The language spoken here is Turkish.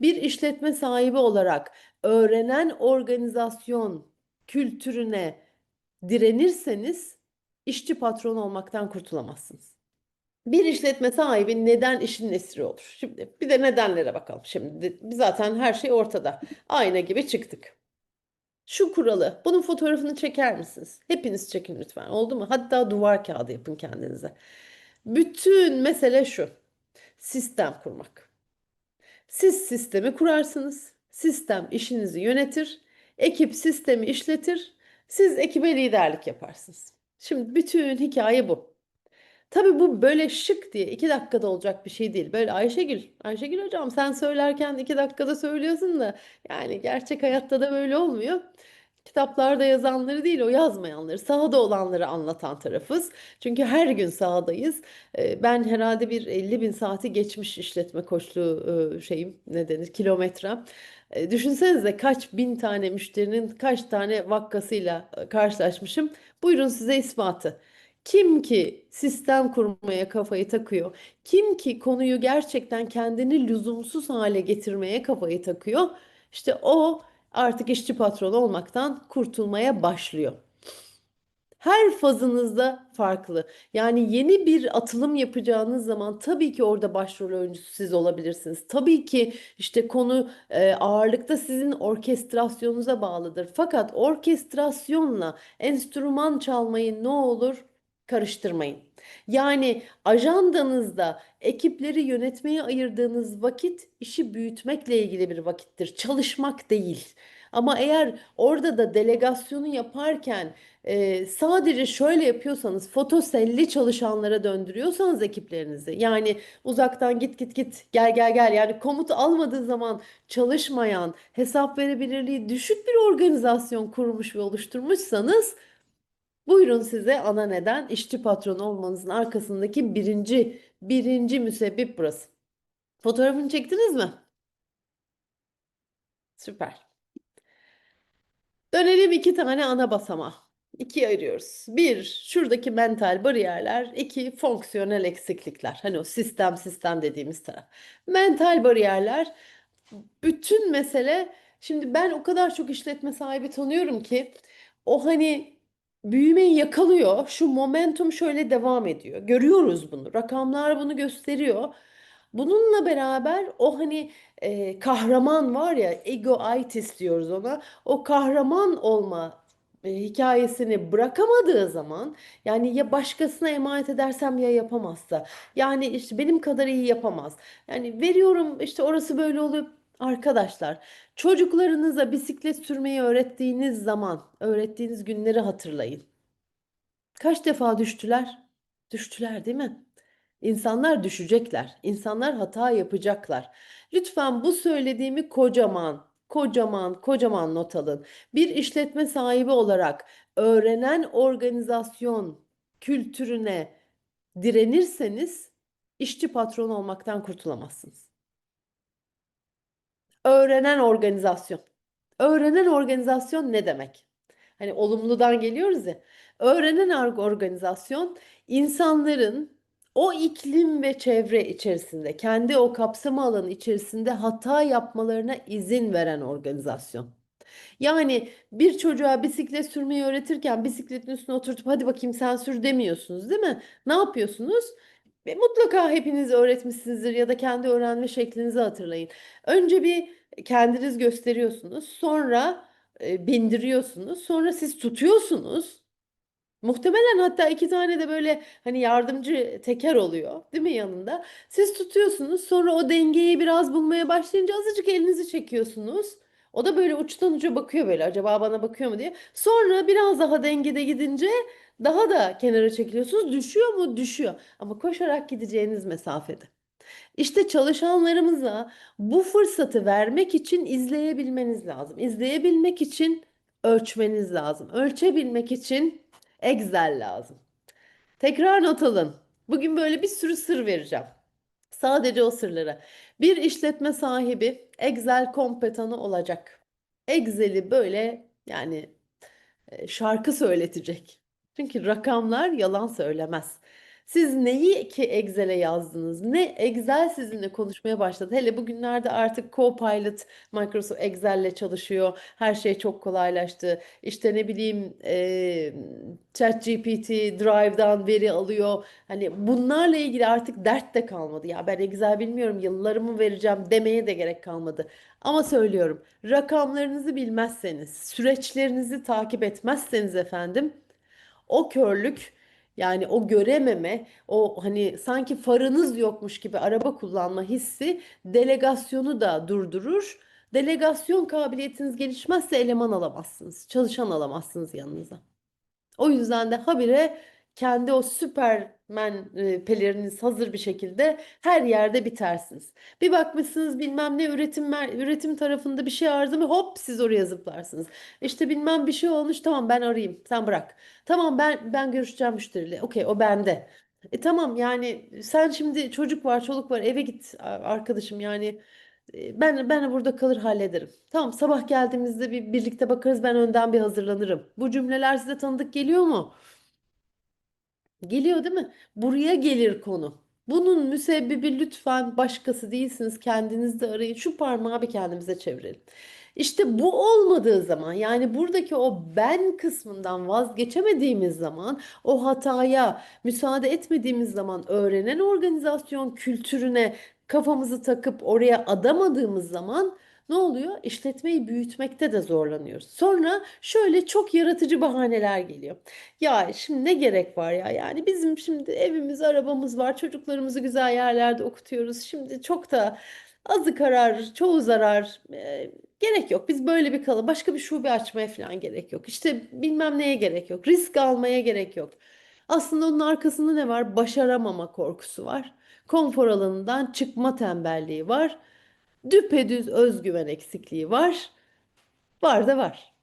Bir işletme sahibi olarak öğrenen organizasyon kültürüne direnirseniz işçi patron olmaktan kurtulamazsınız. Bir işletme sahibi neden işin esiri olur? Şimdi bir de nedenlere bakalım. Şimdi zaten her şey ortada. Ayna gibi çıktık. Şu kuralı, bunun fotoğrafını çeker misiniz? Hepiniz çekin lütfen. Oldu mu? Hatta duvar kağıdı yapın kendinize. Bütün mesele şu. Sistem kurmak. Siz sistemi kurarsınız. Sistem işinizi yönetir. Ekip sistemi işletir. Siz ekibe liderlik yaparsınız. Şimdi bütün hikaye bu. Tabii bu böyle şık diye iki dakikada olacak bir şey değil. Böyle Ayşegül, Ayşegül hocam sen söylerken iki dakikada söylüyorsun da yani gerçek hayatta da böyle olmuyor. Kitaplarda yazanları değil o yazmayanları, sahada olanları anlatan tarafız. Çünkü her gün sahadayız. Ee, Ben herhalde bir 50 bin saati geçmiş işletme koçluğu e, şeyim ne denir kilometrem. E, Düşünsenize kaç bin tane müşterinin kaç tane vakkasıyla e, karşılaşmışım. Buyurun size ispatı. Kim ki sistem kurmaya kafayı takıyor, kim ki konuyu gerçekten kendini lüzumsuz hale getirmeye kafayı takıyor, işte o artık işçi patron olmaktan kurtulmaya başlıyor. Her fazınızda farklı. Yani yeni bir atılım yapacağınız zaman tabii ki orada başrol oyuncusu siz olabilirsiniz. Tabii ki işte konu e, ağırlıkta sizin orkestrasyonunuza bağlıdır. Fakat orkestrasyonla enstrüman çalmayı ne olur karıştırmayın. Yani ajandanızda ekipleri yönetmeye ayırdığınız vakit işi büyütmekle ilgili bir vakittir. Çalışmak değil. Ama eğer orada da delegasyonu yaparken e, sadece şöyle yapıyorsanız fotoselli çalışanlara döndürüyorsanız ekiplerinizi yani uzaktan git git git gel gel gel yani komut almadığı zaman çalışmayan hesap verebilirliği düşük bir organizasyon kurmuş ve oluşturmuşsanız buyurun size ana neden işçi patron olmanızın arkasındaki birinci birinci müsebbip burası. Fotoğrafını çektiniz mi? Süper. Dönelim iki tane ana basamağa. İkiye ayırıyoruz. Bir, şuradaki mental bariyerler. iki fonksiyonel eksiklikler. Hani o sistem sistem dediğimiz taraf. Mental bariyerler, bütün mesele, şimdi ben o kadar çok işletme sahibi tanıyorum ki, o hani büyümeyi yakalıyor. Şu momentum şöyle devam ediyor. Görüyoruz bunu. Rakamlar bunu gösteriyor. Bununla beraber o hani e, kahraman var ya egoitis diyoruz ona. O kahraman olma e, hikayesini bırakamadığı zaman yani ya başkasına emanet edersem ya yapamazsa yani işte benim kadar iyi yapamaz. Yani veriyorum işte orası böyle oluyor. Arkadaşlar çocuklarınıza bisiklet sürmeyi öğrettiğiniz zaman öğrettiğiniz günleri hatırlayın. Kaç defa düştüler? Düştüler değil mi? İnsanlar düşecekler. İnsanlar hata yapacaklar. Lütfen bu söylediğimi kocaman, kocaman, kocaman not alın. Bir işletme sahibi olarak öğrenen organizasyon kültürüne direnirseniz işçi patron olmaktan kurtulamazsınız. Öğrenen organizasyon. Öğrenen organizasyon ne demek? Hani olumludan geliyoruz ya. Öğrenen or- organizasyon insanların o iklim ve çevre içerisinde, kendi o kapsama alanı içerisinde hata yapmalarına izin veren organizasyon. Yani bir çocuğa bisiklet sürmeyi öğretirken bisikletin üstüne oturtup hadi bakayım sen sür demiyorsunuz, değil mi? Ne yapıyorsunuz? Ve mutlaka hepiniz öğretmişsinizdir ya da kendi öğrenme şeklinizi hatırlayın. Önce bir kendiniz gösteriyorsunuz, sonra e, bindiriyorsunuz, sonra siz tutuyorsunuz. Muhtemelen hatta iki tane de böyle hani yardımcı teker oluyor, değil mi yanında? Siz tutuyorsunuz, sonra o dengeyi biraz bulmaya başlayınca azıcık elinizi çekiyorsunuz. O da böyle uçtan uca bakıyor böyle acaba bana bakıyor mu diye. Sonra biraz daha dengede gidince daha da kenara çekiliyorsunuz. Düşüyor mu? Düşüyor. Ama koşarak gideceğiniz mesafede. İşte çalışanlarımıza bu fırsatı vermek için izleyebilmeniz lazım. İzleyebilmek için ölçmeniz lazım. Ölçebilmek için Excel lazım. Tekrar not alın. Bugün böyle bir sürü sır vereceğim. Sadece o sırlara. Bir işletme sahibi Excel kompetanı olacak. Excel'i böyle yani e, şarkı söyletecek. Çünkü rakamlar yalan söylemez. Siz neyi ki Excel'e yazdınız? Ne Excel sizinle konuşmaya başladı. Hele bugünlerde artık Copilot Microsoft Excel'le çalışıyor. Her şey çok kolaylaştı. İşte ne bileyim e, ChatGPT Drive'dan veri alıyor. Hani bunlarla ilgili artık dert de kalmadı. Ya ben Excel bilmiyorum yıllarımı vereceğim demeye de gerek kalmadı. Ama söylüyorum rakamlarınızı bilmezseniz, süreçlerinizi takip etmezseniz efendim o körlük yani o görememe, o hani sanki farınız yokmuş gibi araba kullanma hissi delegasyonu da durdurur. Delegasyon kabiliyetiniz gelişmezse eleman alamazsınız, çalışan alamazsınız yanınıza. O yüzden de habire kendi o Süpermen e, pelerininiz hazır bir şekilde her yerde bitersiniz. Bir bakmışsınız bilmem ne üretim üretim tarafında bir şey arıza mı hop siz oraya zıplarsınız. İşte bilmem bir şey olmuş tamam ben arayayım sen bırak. Tamam ben ben görüşeceğim müşteriyle. Okey o bende. E tamam yani sen şimdi çocuk var çoluk var eve git arkadaşım yani e, ben ben burada kalır hallederim. Tamam sabah geldiğimizde bir birlikte bakarız ben önden bir hazırlanırım. Bu cümleler size tanıdık geliyor mu? Geliyor değil mi? Buraya gelir konu. Bunun müsebbibi lütfen başkası değilsiniz. Kendiniz de arayın. Şu parmağı bir kendimize çevirelim. İşte bu olmadığı zaman yani buradaki o ben kısmından vazgeçemediğimiz zaman o hataya müsaade etmediğimiz zaman öğrenen organizasyon kültürüne kafamızı takıp oraya adamadığımız zaman ne oluyor? İşletmeyi büyütmekte de zorlanıyoruz. Sonra şöyle çok yaratıcı bahaneler geliyor. Ya şimdi ne gerek var ya? Yani bizim şimdi evimiz, arabamız var. Çocuklarımızı güzel yerlerde okutuyoruz. Şimdi çok da azı karar, çoğu zarar. e, gerek yok. Biz böyle bir kalı başka bir şube açmaya falan gerek yok. İşte bilmem neye gerek yok. Risk almaya gerek yok. Aslında onun arkasında ne var? Başaramama korkusu var. Konfor alanından çıkma tembelliği var. Düpedüz özgüven eksikliği var. Var da var.